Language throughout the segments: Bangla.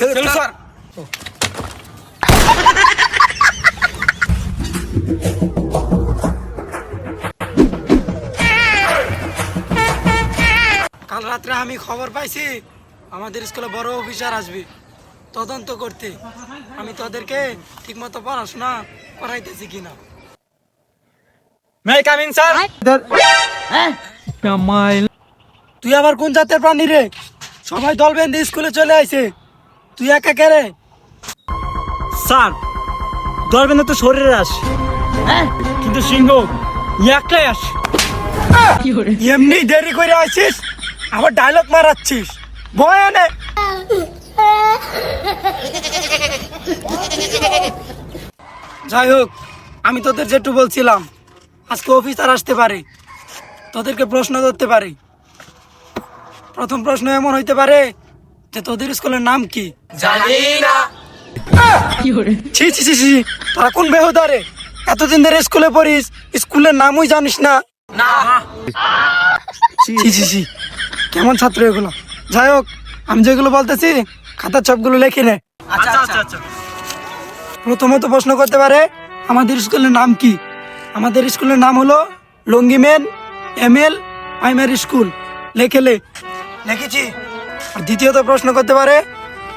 চলো স্যার। কাল রাত্রে আমি খবর পাইছি আমাদের স্কুলে বড় অফিসার আসবে। তদন্ত করতে। আমি তোদেরকে ঠিকমতো পড়াশোনা করাইতেছি কিনা। মে কাম ইন স্যার তুই আবার কোন জাতের প্রাণী রে? সবাই দল বেঁধে স্কুলে চলে আইছে। তুই একা কে রে? স্যার ধরবেন না তো শরীরে আস। কিন্তু সিংহ একলাই আস। এমনি দেরি করে আইছিস আবার ডায়লগ মারাচ্ছিস। বয় এনে। যাই হোক আমি তোদের যেটু বলছিলাম আজকে অফিসার আসতে পারে। তোদেরকে প্রশ্ন করতে পারে। প্রথম প্রশ্ন এমন হইতে পারে যে তোদের স্কুলের নাম কি? ছি ছি ছি ছি তোরা কোন বেহুদারে এতদিন ধরে স্কুলে পড়িস স্কুলের নামই জানিস না। ছি ছি ছি কেমন ছাত্র এগুলো? যাই হোক আমি যেগুলো বলতেছি খাতার ছপগুলো লেখে নে। আচ্ছা আচ্ছা আচ্ছা। প্রথমত প্রশ্ন করতে পারে আমাদের স্কুলের নাম কি? আমাদের স্কুলের নাম হলো লঙ্গিমেন এম এল প্রাইমারি স্কুল। লেখেলে লিখেছি। আর দ্বিতীয়ত প্রশ্ন করতে পারে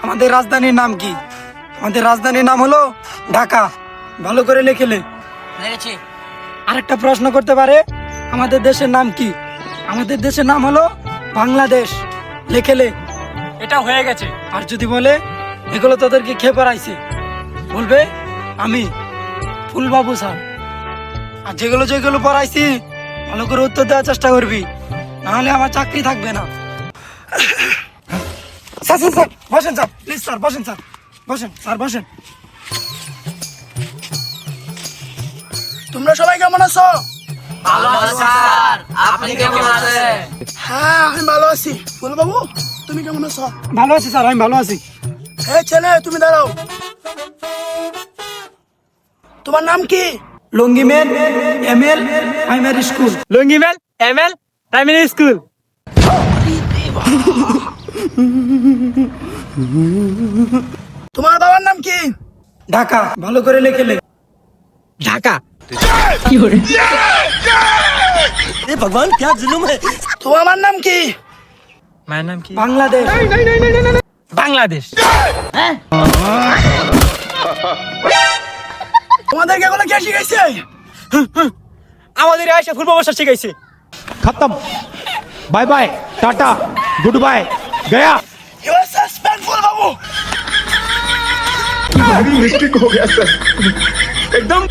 আমাদের রাজধানীর নাম কি? আমাদের রাজধানীর নাম হলো ঢাকা। ভালো করে লেখেলে আরেকটা প্রশ্ন করতে পারে আমাদের দেশের নাম কি? আমাদের দেশের নাম হলো বাংলাদেশ। লেখেলে এটা হয়ে গেছে। আর যদি বলে এগুলো তোদেরকে খেয়ে পড়াইছে? বলবে আমি। ফুলবাবু স্যার। আর যেগুলো যেগুলো পড়াইছি ভালো করে উত্তর দেওয়ার চেষ্টা করবি। নাহলে আমার চাকরি থাকবে না। Sir sir sir. বসেন স্যার। প্লিজ স্যার বসেন স্যার। বসেন স্যার বসেন। তোমরা সবাই কেমন আছো? হ্যাঁ আমি ভালো আছি। ফুলবাবু তুমি কেমন আছো? ভালো আছি স্যার আমি ভালো আছি। হে ছেলে তুমি দাঁড়াও। তোমার নাম কি? লঙ্গিমেন এম এল প্রাইমারি স্কুল। লঙ্গিমেল এম এল প্রাইমারি স্কুল। তোমার বাবার নাম কি ঢাকা ভালো করে লেখে লে ঢাকা তোমার নাম কি মায়ের নাম কি বাংলাদেশ বাংলাদেশ তোমাদেরকে এগুলো কে শিখাইছে আমাদের আয়সা ফুল ব্যবসা শিখাইছে खत्म bye bye tata good bye गया। बाबू। हो गया सर एकदम